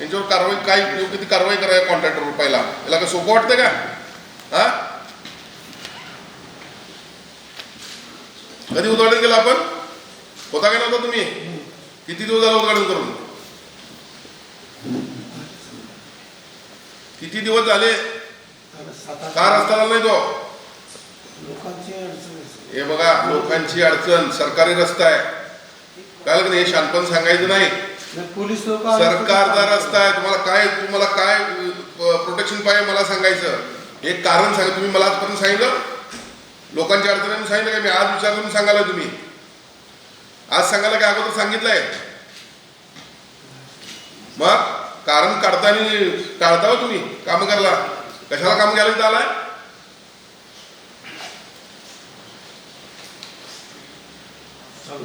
यांच्यावर कारवाई काय योग्य ती कारवाई करायला कॉन्ट्रॅक्टरवर पहिला. याला काय सोपं वाटतं का? हा? कधी उद्घाटन केलं आपण? होता का नव्हता तुम्ही? किती दिवस झाला उद्घाटन करून? किती दिवस झाले? का रस्ता नाही तो? हे बघा लोकांची अडचण सरकारी रस्ता आहे. काय का हे शानपण सांगायचं नाही, पोलीस लोक सरकारचा रस्ता आहे तुम्हाला काय तुम्हाला काय प्रोटेक्शन पाहिजे मला सांगायचं? एक कारण सांगा तुम्ही मला आजपर्यंत सांगितलं? लोकांची अडचण सांगितलं का? मी आज विचारलं म्हणून सांगायला तुम्ही. आज सांगायला काय अगोदर सांगितलंय? मग कारण काढताना काढता हो तुम्ही काम करायला. कशाला काम घ्यायला आलाय? चालू.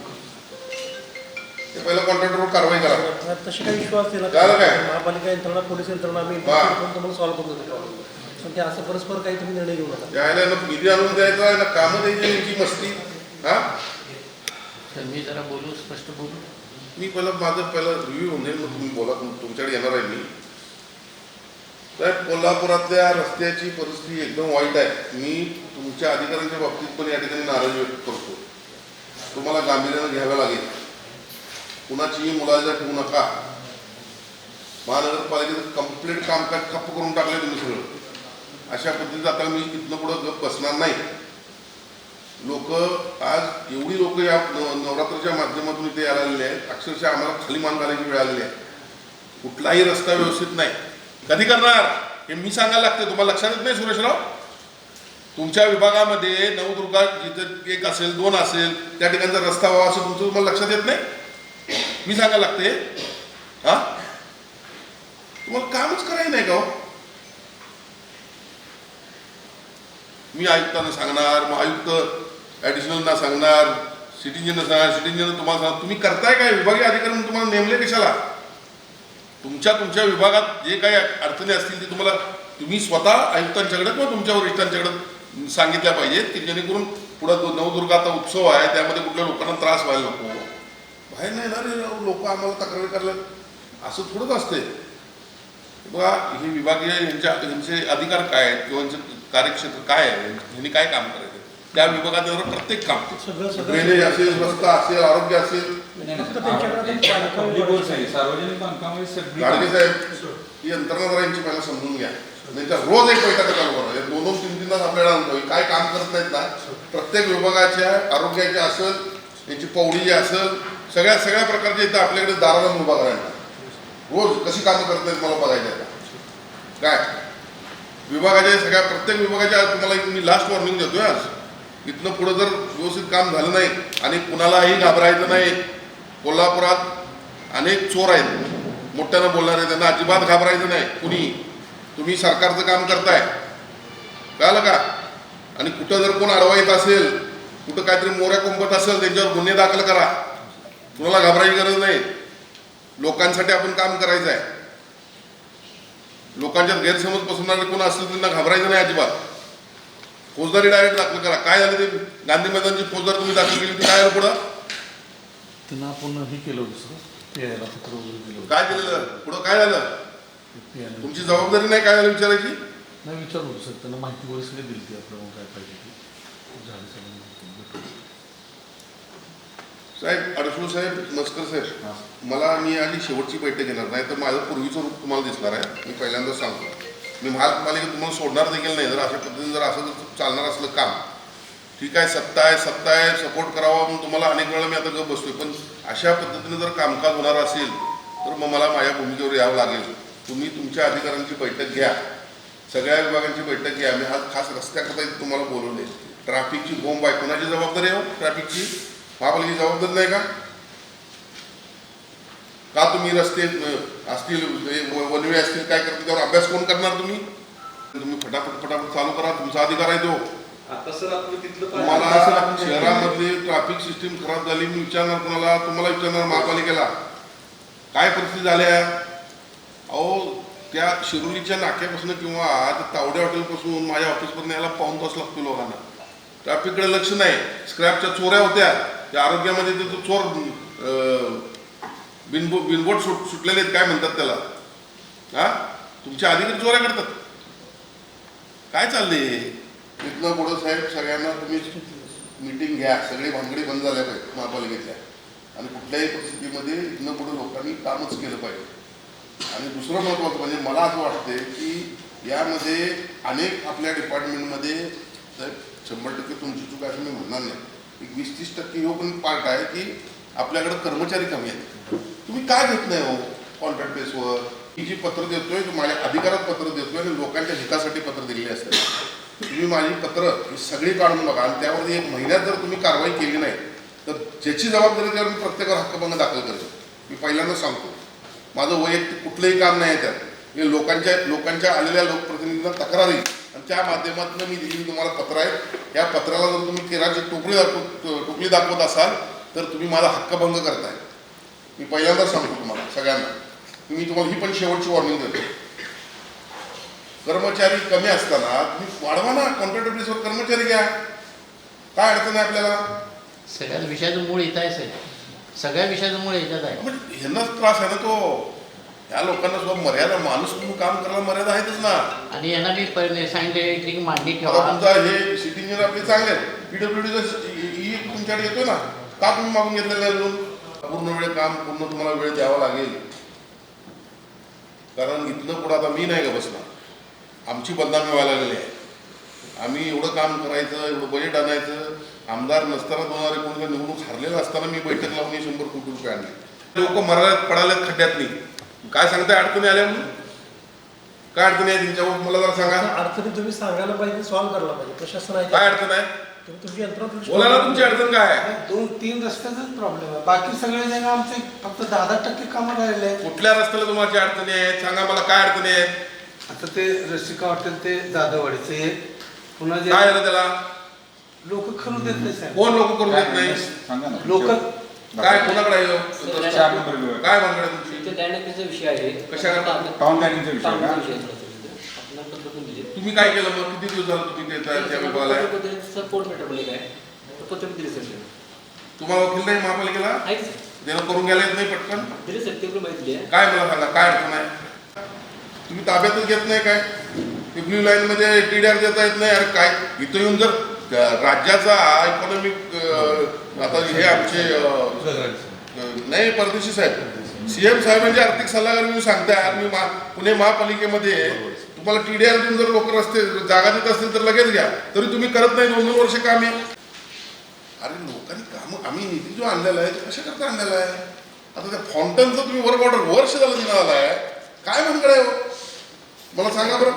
ते पहिलं कॉन्ट्रॅक्टरवर कारवाई करा. तशी काही विश्वास दिला झालं काय? महापालिका यंत्रणा पोलीस यंत्रणा आम्ही वा. तुम्हाला सॉल्व्ह करून देतो problem. पण ते असं परस्पर काही तुम्ही निर्णय घेऊ नका. यायला ना निधी आणून द्यायचा ना कामं द्यायची यांची मस्ती. हा? तर मी जरा बोलू स्पष्ट बोलू? मी पहिलं माझं पहिलं रिव्ह्यू होऊन जाईल मग तुम्ही बोला तुम- तुमच्याकडे येणार आहे मी. साहेब कोल्हापुरातल्या रस्त्याची परिस्थिती एकदम वाईट आहे. मी तुमच्या अधिकाऱ्यांच्या बाबतीत पण या ठिकाणी नाराजी व्यक्त करतो. तुम्हाला गांभीर्यानं घ्यावं लागेल. कुणाचीही मुलाजा ठेवू नका. महानगरपालिकेचं कंप्लीट कामकाज ठप्प करून टाकले तुम्ही सगळं. अशा पद्धतीचं आता मी इथनं पुढं गप बसणार नाही. लोक आज एवढी लोक या नवरात्राच्या माध्यमातून इथे यायला आलेले आहेत. अक्षरशः आम्हाला खाली मान घालायची वेळ आलेली आहे. कुठलाही रस्ता व्यवस्थित नाही. कधी करणार? हे मी सांगायला लागते तुम्हाला लक्षात येत नाही सुरेशराव? तुमच्या विभागामध्ये नवदुर्गा जिथं एक असेल दोन असेल त्या ठिकाणचा रस्ता व्हावा असं तुमचं तुम्हाला लक्षात येत नाही? मी सांगायला लागते हा? तुम्हाला कामच करायचं नाही का हो? मी आयुक्तांना सांगणार मग आयुक्त ॲडिशनलना सांगणार सिटीजनना सांगणार सिटीजन तुम्हाला सांगणार. तुम्ही करताय काय? विभागीय अधिकारी म्हणून तुम्हाला नेमले कशाला? तुमच्या तुमच्या विभागात जे काही अडचणी असतील ते तुम्हाला तुम्ही स्वतः आयुक्तांच्याकडे किंवा तुमच्या वरिष्ठांच्याकडे सांगितल्या पाहिजेत की जेणेकरून पुढं नवदुर्गाचा उत्सव आहे त्यामध्ये कुठल्या लोकांना त्रास व्हायला नको. बाहेर नाही येणारे लोक आम्हाला तक्रारी करायला असं थोडंच असते बघा हे विभागीय यांच्या यांचे अधिकार काय आहेत किंवा यांचं कार्यक्षेत्र काय आहे? यांनी काय काम करायचं? त्या विभागात येणारं प्रत्येक काम ड्रेनेज असेल रस्ता असेल आरोग्य असेल. सार्वजनिक बांधकामाची सगळी गाडगे साहेब ही यंत्रणा जरा यांची पहिला समजून घ्या. नाही तर रोज एक बैठक चालू करा. हे दोन दोन तीन तीन तास आपल्याला अनुभवी काय काम करत नाहीत ना? प्रत्येक विभागाच्या आरोग्याच्या असेल यांची पौडी जी असेल सगळ्या सगळ्या प्रकारचे इथं आपल्याकडे दाराला उभा करायला रोज कशी कामं करत आहेत मला बघायचं आहे. काय? विभागाच्या सगळ्या प्रत्येक विभागाच्या तुम्हाला एक मी लास्ट वॉर्निंग देतोय आज. इथनं पुढं जर व्यवस्थित काम झालं नाही आणि कुणालाही घाबरायचं नाही कोल्हापुरात अनेक चोर आहेत. मोठ्यानं बोलणारे त्यांना अजिबात घाबरायचं नाही. कुणी? तुम्ही सरकारचं काम करताय. कळलं का? आणि कुठं जर कोण अडवा असेल कुठं काहीतरी मोऱ्या कुंपत असेल त्यांच्यावर गुन्हे दाखल करा. कुणाला घाबरायची गरज नाही. लोकांसाठी आपण काम करायचं आहे. लोकांच्यात गैरसमज पसरणारे कोण असतील त्यांना घाबरायचं नाही अजिबात. फौजदारी डायरेक्ट दाखल करा. काय झालं ते? गांधी मैदानची फौजदार तुम्ही दाखल केली ती काय झालं पुढं? त्यांना आपण हे केलं होतं काय केलेलं? पुढं काय झालं? तुमची जबाबदारी नाही काय झालं विचारायची? नाही विचारलं होतं सर. त्यांना माहिती वगैरे सगळी दिली ती आपल्याला काय पाहिजे ती. झालं. साहेब अडसूळ साहेब मस्कर हां. साहेब मला मी आधी शेवटची बैठक घेणार नाही तर माझं पूर्वीचं रूप तुम्हाला दिसणार आहे. मी पहिल्यांदाच सांगतो. मी महापालिकेत तुम्हाला सोडणार देखील नाही जर अशा पद्धतीने जर असं जर चालणार असलं काम. ठीक आहे सत्ता आहे सत्ता आहे सपोर्ट करावा म्हणून तुम्हाला अनेक वेळा मी आता गप बसतोय. पण अशा पद्धतीने जर कामकाज होणार असेल तर मग मला माझ्या भूमिकेवर यावं लागेल. तुम्ही तुमच्या अधिकाऱ्यांची बैठक घ्या. सगळ्या विभागांची बैठक घ्या. मी आज खास रस्त्याकरता तुम्हाला बोलवले ट्रॅफिकची बोंब आहे. कोणाची जबाबदारी आहे हो? ट्रॅफिकची? महापालिकेची जबाबदारी नाही का? का तुम्ही रस्ते असतील वनवे असतील काय करतील त्यावर अभ्यास कोण करणार तुम्ही? तुम्ही फटाफट फटाफट चालू करा तुमचा अधिकार आहे तो. आता सर आपलं तिथलं तुम्हाला शहरामधली ट्रॅफिक सिस्टीम खराब झाली मी विचारणार कोणाला तुम्हाला विचारणार महापालिकेला. काय परिस्थिती झाल्या अहो त्या शिरोलीच्या नाक्यापासून किंवा त्या तावडे हॉटेलपासून माझ्या ऑफिसपर्यंत यायला पाऊन तास लागतो लोकांना. ट्रॅफिककडे लक्ष नाही. स्क्रॅपच्या चोऱ्या होत्या. त्या आरोग्यामध्ये ते तो चोर बिनबो बिनबोट सुट सुटलेले आहेत काय म्हणतात त्याला? हा? तुमच्या अधिकारी चोऱ्या करतात? काय चाललंय इथनं पुढं साहेब सगळ्यांना तुम्ही मीटिंग घ्या. सगळी भानगडी बंद झाल्या पाहिजे महापालिकेतल्या. आणि कुठल्याही परिस्थितीमध्ये इथनं पुढे लोकांनी कामच केलं पाहिजे. आणि दुसरं महत्त्वाचं म्हणजे मला असं वाटतंय की यामध्ये अनेक आपल्या डिपार्टमेंटमध्ये साहेब शंभर टक्के तुमची चूक असं मी म्हणणार नाही. एक वीस तीस टक्के हो पण पार्ट आहे की आपल्याकडे कर्मचारी कमी आहेत. तुम्ही काय घेत नाही हो कॉन्ट्रॅक्ट बेसवर मी जी पत्र देतोय ती माझ्या अधिकारात पत्र देतोय आणि लोकांच्या हितासाठी पत्र दिलेली असतात. तुम्ही माझी पत्र ही सगळी काढून बघा आणि त्यावर एक महिन्यात जर तुम्ही कारवाई केली नाही तर ज्याची जबाबदारी त्यावर मी प्रत्येकावर हक्कभंग दाखल करतो. मी पहिल्यांदा सांगतो. माझं वैयक्तिक कुठलंही काम नाही आहे त्यात. लोकांच्या लोकांच्या आलेल्या लोकप्रतिनिधींना तक्रारी त्या माध्यमातून मी दिलेली तुम्हाला पत्र आहे. या पत्राला जर तुम्ही केराची टोकरी दाखव टोकली दाखवत असाल तर तुम्ही माझा हक्कभंग करताय. मी पहिल्यांदा सांगतो तुम्हाला सगळ्यांना. मी तुम्हाला ही पण शेवटची वॉर्निंग देतो. कर्मचारी कमी असताना तुम्ही वाढवा ना कॉन्ट्रॅक्ट बेसवर कर्मचारी घ्या. काय अडचण आहे आपल्याला? सगळ्या विषयाचं मूळ इथं आहे सगळ्या विषयाचं मूळ याच्यात आहे. म्हणजे ह्यांनाच त्रास आहे ना तो. या लोकांना सुद्धा मर्यादा माणूस म्हणून काम करायला मर्यादा आहेतच ना. आणि यांना बी पहिले सांगितले की आता ठेवा. तुमचा हे सिटी इंजिनियर आपले चांगले आहेत. पीडब्ल्यूडी ई तुमच्याकडे येतोय ना? का तुम्ही मागून घेतलेलं नाही अजून पूर्ण वेळ काम पूर्ण तुम्हाला वेळ द्यावा लागेल. कारण इथनं पुढं आता मी नाही का बसणार. आमची बदनामी व्हायला लागलेली आहे. आम्ही एवढं काम करायचं एवढं बजेट आणायचं. आमदार नसताना दोन हजार एकोणीसला निवडणूक हारलेला असताना मी बैठक लावून शंभर कोटी रुपये आणले. लोक मरायला पडायला खड्ड्यात नाही. काय सांगताय? अडचणी आल्या म्हणून? काय अडचणी आहे त्यांच्यावर मला जरा सांगा. अडचणी तुम्ही सांगायला पाहिजे सॉल्व्ह करायला पाहिजे. प्रशासन आहे. काय अडचण आहे? तुम्ही तुमची यंत्रणा बोला ना तुमची अडचण काय आहे? दोन तीन रस्त्याचाच प्रॉब्लेम आहे. बाकी सगळे जण आमचे फक्त दहा दहा टक्के कामं राहिले आहेत. कुठल्या रस्त्याला तुम्हाला अडचणी आहेत? सांगा मला काय अडचणी आहेत? आता ते रसिका हॉटेल ते जाधववाडीचे एक पुन्हा जे काय झालं त्याला? लोक खरू देत नाही साहेब. कोण लोक करून देत नाही? सांगा ना. लोक काय कोणाकडे आहे ह्यो? चार नंबर विभाग. काय भानगड तुमची विषय आहे कशाकरता? टाउन प्लॅनिंगचा विषय टाउन का? विषय आहे थोडासा तिथे. आपल्याला पत्र पण दिले. तुम्ही काय केलं मग किती दिवस झालं तुम्ही ते त्या त्या विभागाला आहे? पत्र दिले, सर कोर्ट मॅटर बोलले काय तर पत्र पण दिले सर त्यांनी. तुम्हाला वकील नाही महापालिकेला आहे सर देणं करून गेला येत नाही पटकन दिले सर ते पण माहिती आहे काय मला सांगा काय अडचण आहे तुम्ही ताब्यातच घेत नाही काय ते ब्ल्यू लाईन मध्ये टीडीआर देता येत नाही अरे काय इथं येऊन जर अं, राज्याचा इकॉनॉमिक आता हे आमचे नाही परदेशी साहेब. सीएम साहेबांचे आर्थिक सल्लागार मी सांगताय. मी पुणे महापालिकेमध्ये तुम्हाला टीडीआर देऊन जर लोक रस्ते जागा देत असतील तर लगेच घ्या. तरी तुम्ही करत नाही. दोन दोन वर्ष काम. आहे अरे लोकांनी काम आम्ही निधी जो आणलेला आहे तो कशा करता आणलेला आहे? आता त्या फाउंटनचं तुम्ही वर्क बॉर्डर वर्ष झालं देण्यात आला आहे काय भानगड आहे हो? मला सांगा बरं.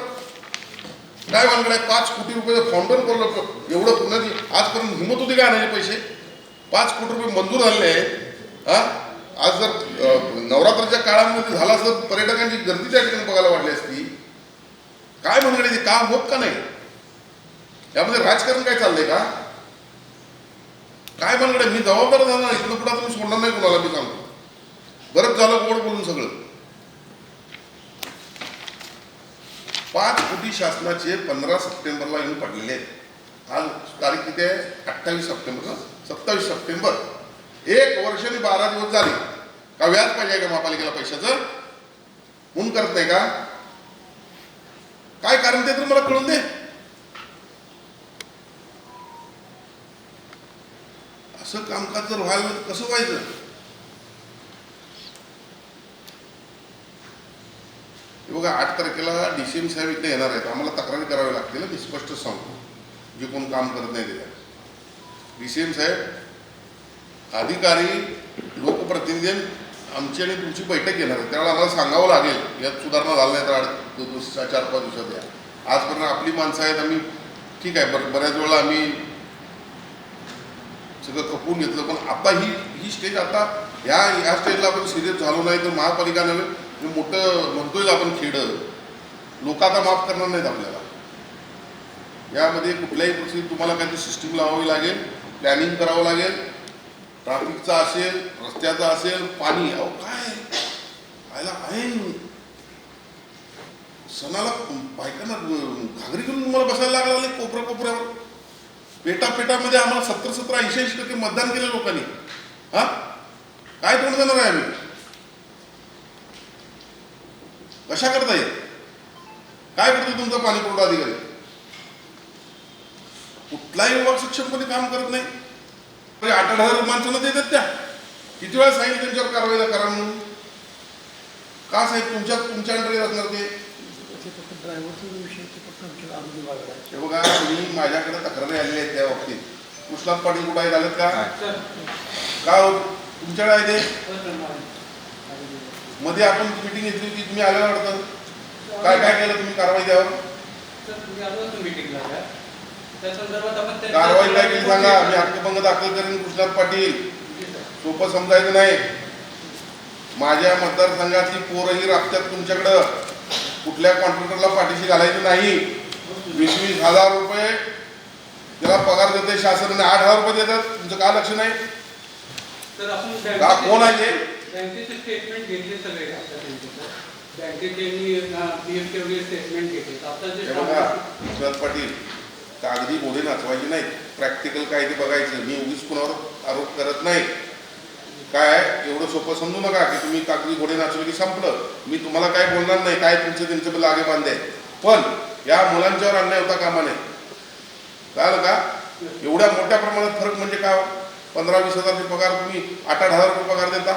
काय भानगड? आहे पाच कोटी रुपये फाउंटन करलं एवढं पुण्यात आजपर्यंत हिंमत होती का आणायचे पैसे? पाच कोटी रुपये मंजूर झाले आहेत हा? आज जर नवरात्राच्या काळामध्ये झाला असं पर्यटकांची गर्दी त्या ठिकाणी बघायला वाढली असती. काय भानगड ते काम होत का नाही? यामध्ये राजकारण काय चाललंय का? काय म्हणलं मी जबाबदार झाला इथलं पुढे तुम्ही सोडणार नाही कोणाला मी सांगतो. बरंच झालं गोड बोलून सगळं. पाच कोटी शासनाचे पंधरा सप्टेंबरला येऊन पडलेले आहेत. आज तारीख किती आहे? अठ्ठावीस सप्टेंबर सत्तावीस सप्टेंबर. एक वर्ष आणि बारा दिवस झाले. का व्याज पाहिजे का महापालिकेला पैशाचं? म्हणून करत नाही का? काय कारण ते तर मला कळून दे. असं कामकाज जर व्हायला कसं व्हायचं? बघा आठ तारखेला डी सी एम साहेब इथे येणार आहेत. आम्हाला तक्रारी करावी लागतील मी स्पष्ट सांगतो. जे कोण काम करत नाही त्याच्या डी सी एम साहेब अधिकारी लोकप्रतिनिधी आमची आणि तुमची बैठक घेणार आहे त्यावेळेला आम्हाला सांगावं लागेल यात सुधारणा झाल्या नाही तर आठ चार पाच दिवसात या. आजपर्यंत आपली माणसं आहेत आम्ही ठीक आहे बरं बऱ्याच वेळेला आम्ही सगळं खपवून घेतलं पण आता ही ही स्टेज आता ह्या ह्या स्टेजला आपण सिरियस झालो नाही तर महापालिका नव्हे मोठं म्हणतोय आपण खेडं लोक आता माफ करणार नाहीत आपल्याला. यामध्ये कुठल्याही परिस्थितीत तुम्हाला काहीतरी सिस्टीम लावावी लागेल प्लॅनिंग करावं लागेल. ट्रॅफिकचा असेल रस्त्याचा असेल पाणी अहो काय? आयला आहे. सणाला बायकांना घागरी करून तुम्हाला बसायला लागला नाही कोपऱ्या कोपऱ्यावर. पेटा पेटामध्ये आम्हाला सत्तर सत्तर ऐंशी ऐंशी टक्के मतदान केलं लोकांनी. हा? काय तोंड देणार आहे आम्ही? कशा करता येईल काय करतो तुमचा पाणी पुरवठा अधिकारी? कुठलाही विभाग सक्षमपणे काम करत नाही. म्हणजे आठ आठ हजार माणसांना देतात त्या. किती वेळा सांगितलं त्यांच्यावर कारवाई करा म्हणून? का साहेब तुमच्या तुमच्या अंडर असणार ते? हे बघा मी माझ्याकडे तक्रारी आलेल्या आहेत त्या बाबतीत. कृष्णात पाटील कुठे आहेत? का? का हो? तुमच्याकडे आहे ते? मध्ये आपण मिटिंग घेतली होती तुम्ही आलेला वाटतं. काय काय केलं तुम्ही? कारवाई कारवाई काय केली सांगा. मी हक्कभंग दाखल करेन कृष्णात पाटील. सोपं समजायचं नाही. माझ्या मतदारसंघातली पोरंही राबत्यात तुमच्याकडं. कुठल्या कॉन्ट्रॅक्टरला पाठीशी घालायचं नाही. वीस वीस हजार रुपये त्याला पगार देते शासन आणि आठ हजार रुपये देतात. तुमचं का लक्ष नाही? तर आपण का? कोण आहे ते? बँकेचे स्टेटमेंट घेतले सगळे. आता त्यांचे बँकेचे पी एफ के स्टेटमेंट घेतले. आता जे हे बघा विश्वनाथ पाटील. कागदी घोडे नाचवायचे नाही. प्रॅक्टिकल काय ते बघायचं. मी उगीच कुणावर आरोप करत नाही. काय? एवढं सोपं समजू नका की तुम्ही कागदी घोडे नाचवले की संपलं. मी तुम्हाला काय बोलणार नाही? काय तुमचं त्यांचं लागे बांधे? पण या मुलांच्यावर अन्याय होता कामा नये कळालं का एवढ्या मोठ्या प्रमाणात फरक म्हणजे काय हो? पंधरा वीस हजारचे पगार तुम्ही आठ आठ हजार रुपये पगार देता.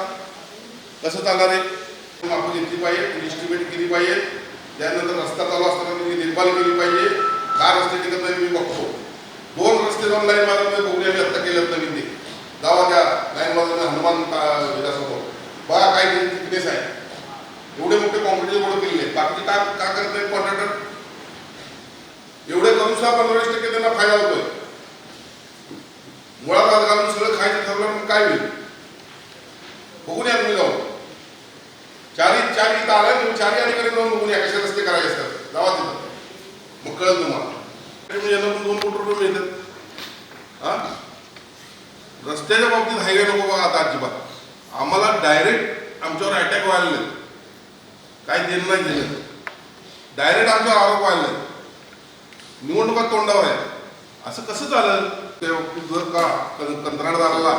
कसं चालणार आहे माफी घेतली पाहिजे इस्टिमेट केली पाहिजे. त्यानंतर रस्ता चालू असताना तुम्ही देखभाल केली पाहिजे. का रस्ते टिकत नाही मी बघतो. दोन रस्ते दोन लाईन माझ्यामध्ये बघूया मी आत्ता केलेत नवीन ते. जावा त्या लाईन माझं हनुमान विलासमोर बघा काय फिटनेस आहे. एवढे मोठे कॉम्पिटिटिव्ह रोड केलेले बाकी का का करत नाही कॉन्ट्रॅक्टर एवढे करून सुद्धा पंधरा वीस टक्के त्यांना फायदा होतोय. मुळात आज घालून सगळं खायचं ठरलं मग काय होईल? बघून या तुम्ही जाऊन. चारी चारी इथं आलाय तुम्ही चारी अधिकारी जाऊन बघून या कशा रस्ते करायचे असतात. जावा तिथं. मग कळत तुम्हाला. म्हणजे यांना पण दोन कोटी रुपये मिळतात. हा? रस्त्याच्या बाबतीत हायवे नको बघा आता अजिबात. आम्हाला डायरेक्ट आमच्यावर अटॅक व्हायला नाही काय देणं नाही दिलं डायरेक्ट आमच्यावर आरोप व्हायला नाही निवडणुका तोंडावर आहे असं कसं झालं? त्या बाबतीत जर का कंत्राटदाराला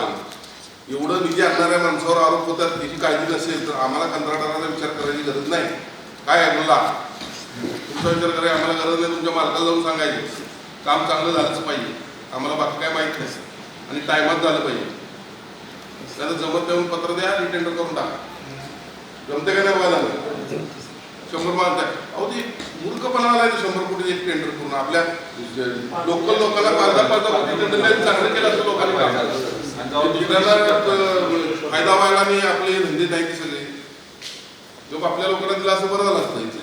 एवढं निधी आणणाऱ्या माणसावर आरोप होतात त्याची काळजी नसेल तर आम्हाला कंत्राटदाराला विचार करायची गरज नाही. काय ऐकला तुमचा विचार करा आम्हाला गरज नाही तुमच्या मालकाला जाऊन सांगायचं. काम चांगलं झालंच पाहिजे. आम्हाला बाकी काय माहीत नाही आणि टायमात झालं पाहिजे. त्याला जमत देऊन पत्र द्या रिटेंडर करून टाका. जमते का नाही बघायला? शंभर मानताय अहो ते मूर्खपणा आलाय ते शंभर कोटी एक टेंडर करून. आपल्या लोकल लोकांना पाच दहा पाच दहा कोटी टेंडर चांगलं केलं असतं लोकांनी. दुसऱ्याला फायदा व्हायला आणि आपले धंदे नाही सगळे. लोक आपल्या लोकांना दिला असं बरं झालं असतं. इथे